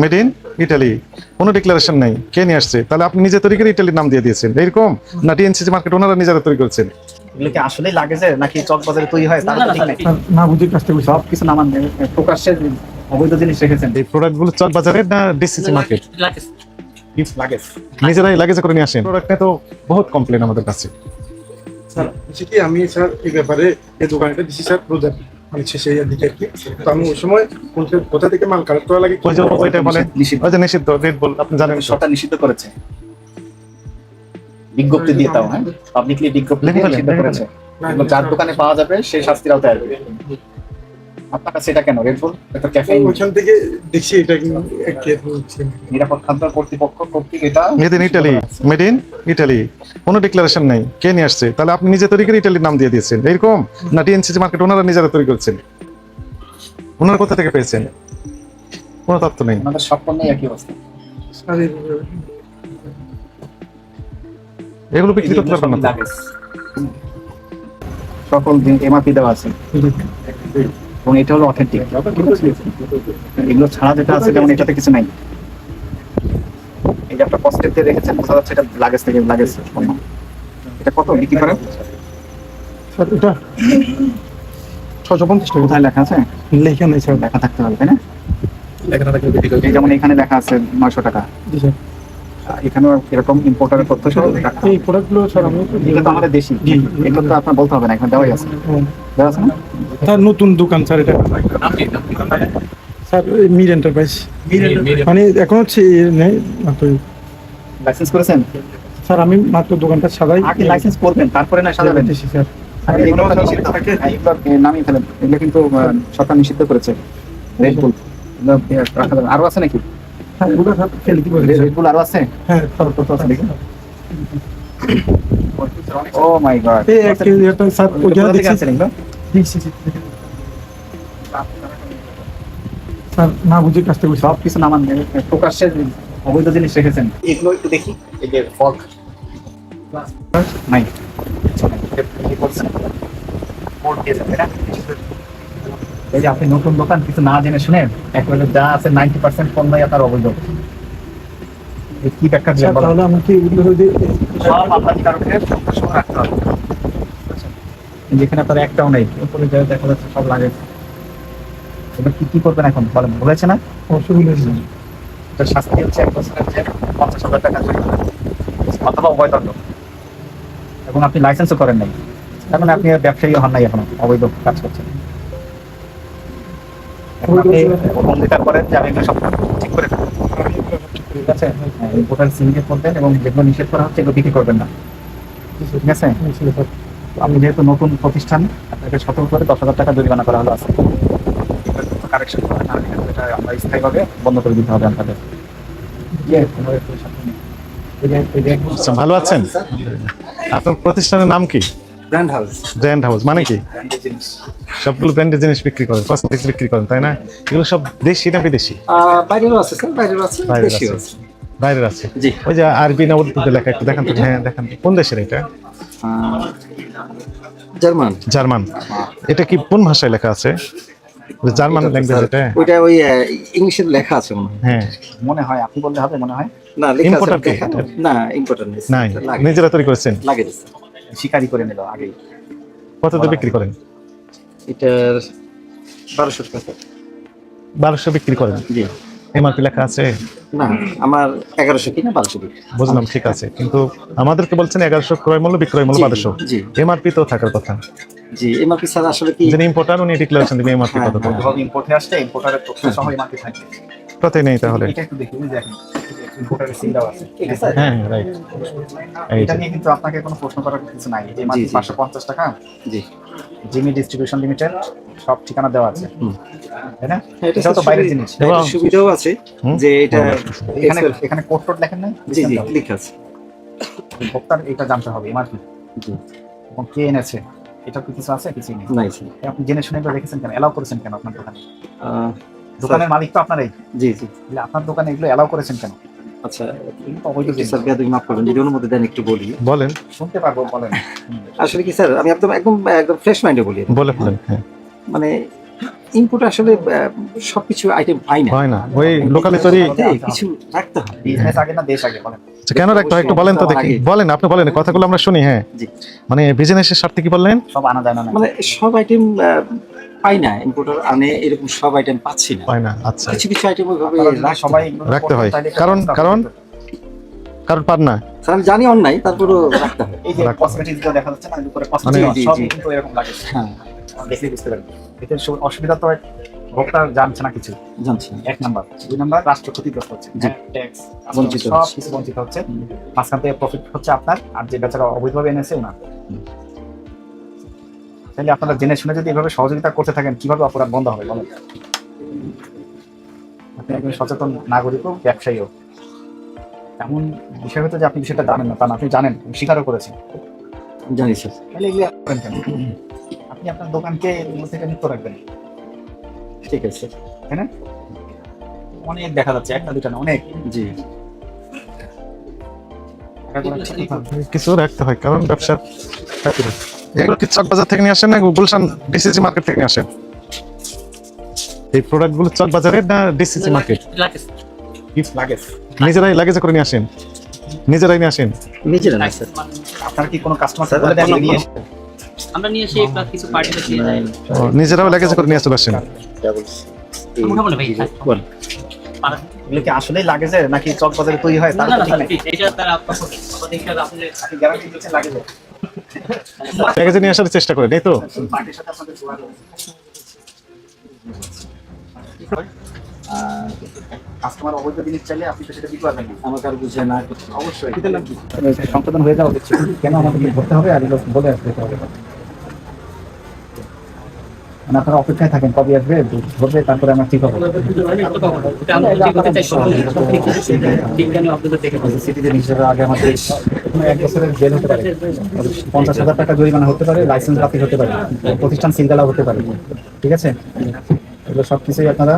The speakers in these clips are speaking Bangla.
মেড ইন ইটালি কোনো ডিক্লারেশন নেই। কে নিয়ে আসছে? তাহলে আপনি নিজে তৈরি করে ইটালির নাম দিয়ে দিয়েছেন। এরকম? না মার্কেট ওনারা নিজেরা তৈরি করেছেন। এগুলো কি আসলেই লাগেছে নাকি চকবাজারে তৈরি হয়? তার ঠিক নেই। না বুঝে কাজটা সব কিছু নামান প্রকাশ্যে অবৈধ জিনিস রেখেছেন। এই প্রোডাক্টগুলো চক বাজারের না ডিসিসি মার্কেট লাগে নিজেরাই লাগেজ করে নিয়ে আসেন। প্রোডাক্টে তো বহুত কমপ্লেন আমাদের কাছে। স্যার আমি স্যার এই ব্যাপারে এই দোকানটা দিচ্ছি স্যার মানে শেষে ইয়ার দিকে আর কি। তো আমি ওই সময় কোনটা- কোথা থেকে মাল কালেক্ট করা লাগে ওই যে ওইটা বলে নিষিদ্ধ। ওই যে নিষিদ্ধ রেড বল আপনি জানেন। সরকার নিষিদ্ধ করেছে। বিজ্ঞপ্তি দিয়ে তাও হ্যাঁ? পাবলিকলি বিজ্ঞপ্তি নিষিদ্ধ করেছে। যার দোকানে পাওয়া যাবে সেই শাস্তির আওতায় আসবে। আপনার কাছে এটা কেন রেডবুল এটা ক্যাফেইন ওইখান থেকে দেখছি এটা নিরাপদ খাদ্য কর্তৃপক্ষ কর্তৃক এটা made in Italy made in Italy কোনো ডিক্লারেশন নেই কে নিয়ে আসছে তাহলে আপনি নিজে তৈরি করে ইটালির নাম দিয়ে দিয়েছেন এরকম না টিএনসিসি মার্কেট ওনারা নিজেরা তৈরি করেছেন ওনারা কোথা থেকে পেয়েছেন কোনো তথ্য নেই আমাদের সব পণ্যেই একই অবস্থা এগুলো বিক্রি করতে পারবেন না। সকল এমআরপি দেওয়া আছে এবং এটা হলো অথেন্টিক এগুলো ছাড়া যেটা আছে যেমন এটাতে কিছু নাই। এই যে একটা পজিটিভ দিয়ে রেখেছেন বোঝা যাচ্ছে এটা লাগেজ থেকে লাগেজ এটা কত? বিক্রি করেন স্যার এটা ছশো পঞ্চাশ টাকা। কোথায় লেখা আছে? লেখা নেই স্যার। লেখা থাকতে হবে তাই না? এই যেমন এখানে লেখা আছে নয়শো টাকা। জি স্যার। এখানেও এরকম ইম্পোর্টারের তথ্য সহ এই প্রোডাক্টগুলো স্যার আমি এগুলো তো আমাদের দেশি। এগুলো তো আপনার বলতে হবে না এখানে দেওয়াই আছে। দেওয়া আছে না? স্যার নতুন দোকান স্যার এটা। স্যার মির এন্টারপ্রাইজ মানে এখন হচ্ছে নেই মাত্র লাইসেন্স করেছেন? স্যার আমি মাত্র দোকানটা আগে লাইসেন্স করবেন তারপরে না সাজাবেন? স্যার। এগুলো নামিয়ে ফেলেন। এগুলো কিন্তু সরকার নিষিদ্ধ করেছে। রেড বুল আরও আছে নাকি? হ্যাঁ আরও আছে? হ্যাঁ আছে দেখুন ও মাই গড। এই এক এটা স্যার ওইখানে দেখছি। দেখছি, দেখছি। স্যার না বুঝে কাজটা করছি। সব কিছু নামান প্রকাশ্যে অবৈধ জিনিস রেখেছেন। এগুলো একটু দেখি এই যে ফগ নাই কি করছেন না? এই যে আপনি নতুন দোকান কিছু না জেনে শুনে একেবারে যা আছে নাইনটি পার্সেন্ট পণ্যই আপনার অবৈধ। এই কি ব্যাখ্যা দিবেন বলেন? তাহলে আমাকে এগুলো যদি সব আপনাকে কারণে সহ রাখতে হবে। যেখানে আপনার একটাও নেই উপরে যা দেখা যাচ্ছে সব লাগে। এবার কি কি করবেন এখন? বলেন বলেছে না? অসুবিধা নেই। তার শাস্তি হচ্ছে এক বছরের যে পঞ্চাশ হাজার টাকা জরিমানা অথবা অবৈধ এবং আপনি লাইসেন্সও করেন নাই। তার মানে আপনি ব্যবসায়ী হন নাই এখনও অবৈধ কাজ করছেন। এখন আপনি অঙ্গীকার করেন যে আমি এগুলো সব ঠিক করে ঠিক আছে ভোটার সিন্ডিকেট করবেন এবং যেগুলো নিষেধ করা হচ্ছে এগুলো বিক্রি করবেন না। ঠিক আছে? আপনি যেহেতু নতুন প্রতিষ্ঠান আপনাকে সতর্ক করে দশ হাজার টাকা জরিমানা করা হলো আছে। কারেকশন করা না এটা আমরা স্থায়ীভাবে বন্ধ করে দিতে হবে আপনাদের। আচ্ছা, ভালো আছেন? আপনার প্রতিষ্ঠানের নাম কি? ব্র্যান্ড হাউস ব্র্যান্ড হাউস মানে কি? সবগুলো ব্র্যান্ডের জিনিস বিক্রি করেন কসমেটিক্স বিক্রি করেন তাই না? এগুলো সব দেশি না বিদেশি? আহ, বাইরেরও আছে স্যার বাইরেরও আছে আছে। আছে। বাইরের আছে? ওই যে আরবি না উর্দুতে লেখা একটু দেখান তো। হ্যাঁ দেখান কোন দেশের এটা? জার্মান। জার্মান। এটা কি কোন ভাষায় লেখা আছে? জার্মান ল্যাঙ্গুয়েজ এটা? ওইটা ওই আহ, ইংলিশের লেখা আছে মনে হয়। হ্যাঁ। মনে হয় আপনি বললে হবে মনে হয়। না লেখা আছে না ইম্পর্টেন্ট নাই নিজেরা তৈরি করেছেন? লাগে শিকারি করে নিল আগেই। কততে বিক্রি করেন? এটার বারোশো টাকা। বারোশো বিক্রি করেন? জি। এমআরপি লেখা আছে? না আমার এগারোশো কিনা বারোশো বিক্রি। বুঝলাম ঠিক আছে। কিন্তু আমাদেরকে বলছেন এগারোশো ক্রয় মূল্য বিক্রয় মূল্য জি, বারোশো। এমআরপি তো থাকার কথা। জি এমআরপি স্যার আসলে কি যিনি ইম্পোর্টার উনি ডিক্লারেশন দিবেন এমআরপি হ্যাঁ, কত ইম্পোর্টে ইম্পোর্টারের তথ্য সহ থাকবে। কথাই নেই তাহলে। এটা একটু দেখেন আছে। ঠিক আছে। হ্যাঁ রাইট এটা নিয়ে কিন্তু আপনাকে কোনো প্রশ্ন করার কিছু নাই। এই জি, মাত্র। পাঁচশো পঞ্চাশ টাকা। জি। জিমি ডিস্ট্রিবিউশন লিমিটেড সব ঠিকানা দেওয়া আছে। তাই না? হ্যাঁ, এটা তো বাইরের জিনিস। হ্যাঁ, সুবিধাও আছে যে এটা এখানে এখানে কোড টোড লেখেন নাই? জি জি লেখা আছে। ভোক্তার এটা জানতে হবে এমআরপি জি। এবং কে এনেছে? এটা কি কিছু আছে? কিছু নেই। নাই আপনি জেনে শুনে রেখেছেন কেন? এলাও করেছেন কেন আপনার দোকানে? দোকানের মালিক তো আপনারাই। জি জি। তাহলে আপনার দোকানে এগুলো এলাও করেছেন কেন? আচ্ছা এগুলো তো অবৈধ একটু জিনিস। স্যার বেয়াদবি মাফ করবেন যদি অনুমতি দেন একটু বলি। বলেন। শুনতে পারব বলেন। আসলে কি স্যার আমি একদম একদম একদম ফ্রেশ মাইন্ডে বলি বলে ফেলেন হ্যাঁ। মানে ইনপুট আসলে সবকিছু আইটেম পাই না। হয় না। ওই লোকালি তৈরি কিছু রাখতে হয় বিজনেস আগে না দেশ আগে বলেন। আচ্ছা, কেন রাখতে হয় একটু বলেন তো দেখি। বলেন আপনি বলেন কথাগুলো আমরা শুনি হ্যাঁ। মানে বিজনেসের স্বার্থে কি বললেন? সব আনা যায় না না। মানে সব আইটেম পাই না ইম্পোর্টার আনে এরকম সব আইটেম পাচ্ছি না। হয় না আচ্ছা। কিছু কিছু আইটেম ওইভাবে সবাই রাখতে হয়। কারণ- কারণ? কারণ পার না। স্যার আমি জানি অন্যায় তারপরেও রাখতে হয়। এই যে কসমেটিক্স দেখা যাচ্ছে না উপরে কসমেটিক্স সব কিন্তু এরকম লাগে। হ্যাঁ। দেখলে বুঝতে পারবেন এতে অসুবিধা তো ভোক্তা জানছে না কিছু। জানছি এক নাম্বার। দুই নাম্বার রাষ্ট্র ক্ষতিগ্রস্ত হচ্ছে। ট্যাক্স বঞ্চিত সব কিছু বঞ্চিত হচ্ছে। মাঝখান থেকে প্রফিট হচ্ছে আপনার আর যে বেচারা অবৈধভাবে এনেছে ওনার তাহলে আপনারা জেনে শুনে যদি এভাবে সহযোগিতা করতে থাকেন কীভাবে অপরাধ বন্ধ হবে বলেন? আপনি একজন সচেতন নাগরিক নাগরিকও ব্যবসায়ীও এমন বিষয় হতো যে আপনি বিষয়টা জানেন না তা না আপনি জানেন স্বীকারও করেছেন জানি স্যার। তাহলে এগুলো করেন কেন? আপনি আপনার দোকানকে থেকে মুক্ত রাখবেন। ঠিক আছে তাই না? অনেক দেখা যাচ্ছে একটা দুটা না অনেক। জি। কিছু রাখতে হয় কারণ ব্যবসার। এগুলো কি চক বাজার থেকে নিয়ে আসেন না গুলশান ডিসিসি মার্কেট থেকে নিয়ে আসেন? এই প্রোডাক্টগুলো চক বাজারের না ডিসিসি মার্কেট। নিজেরাই লাগেজে করে নিয়ে আসেন। নিজেরাই নিয়ে আসেন। নিজেরা না স্যার। আপনার কি কোনো কাস্টমার দেন নিয়ে আমরা নিয়ে এসে কিছু দিয়ে যাই নিজেরাও লাগেজে করে নিয়ে আসতে পারছেন। এগুলো কি আসলেই লাগেজে নাকি চক বাজারে তৈরি হয়? তার না তো ঠিক স্যার, এটা তারা আপনার আমাদের হিসাবে আপনি আপনি গ্যারান্টি দিচ্ছেন লাগেজে লাগেজে নিয়ে আসার চেষ্টা করেন এই তো? পার্টির সাথে আপনাদের যোগাযোগ কাস্টমার অবৈধ জিনিস চাইলে আপনি তো সেটা দিতে পারবেন না। আমাকে আর বুঝে না অবশ্যই। সংশোধন হয়ে যাওয়া উচিত। কেন আমাদের ধরতে হবে? আর বলে আসতে হবে। মানে আপনারা অপেক্ষায় থাকেন কবে আসবে ধরবে তারপরে আমার ঠিক হবে। হিসেবে আগে এক বছরের জেল হতে পারে পঞ্চাশ হাজার টাকা জরিমানা হতে পারে লাইসেন্স বাতিল হতে পারে প্রতিষ্ঠান সিলগালা হতে পারে ঠিক আছে এগুলো সব কিছুই আপনারা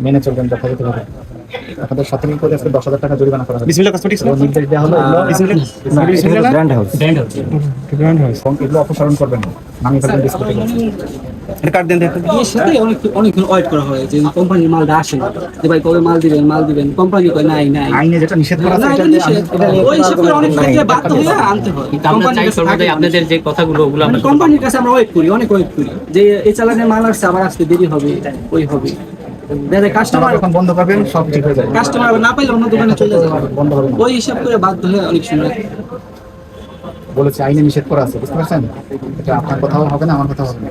মেনে চলবেন যথাযথভাবে আপনাদের সাথে মিল করে আজকে দশ হাজার টাকা জরিমানা করা হবে নির্দেশ দেওয়া হলো এগুলো ব্র্যান্ড হাউস এবং এগুলো অপসারণ করবেন না এর সাথে অনেক অনেকক্ষণ ওয়েট করা হয় যে কোম্পানির মালটা আসে না। যে ভাই কবে মাল দিবেন মাল দিবেন। কোম্পানি কয় নাই নাই। আইনে যেটা নিষেধ করা আছে এটা এটা ওই হিসাব করে অনেক ক্ষেত্রে বাধ্য হয়ে আনতে হয়। আমরা চাই সর্বদাই আপনাদের যে কথাগুলো ওগুলো মানে আমরা কোম্পানির কাছে আমরা ওয়েট করি অনেক ওয়েট করি। যে এই চালানের মাল আসছে আবার আসতে দেরি হবে ওই হবে। দেখা কাস্টমার কাস্টমার যখন বন্ধ করবেন সব ঠিক হয়ে যাবে। কাস্টমার না পাইলে অন্য দোকানে চলে যাবে। বন্ধ হবে ওই হিসাব করে বাধ্য হয়ে অনেক সময়। বলেছে আইনে নিষেধ করা আছে বুঝতে পারছেন? এটা আপনার কথাও হবে না আমার কথাও হবে না।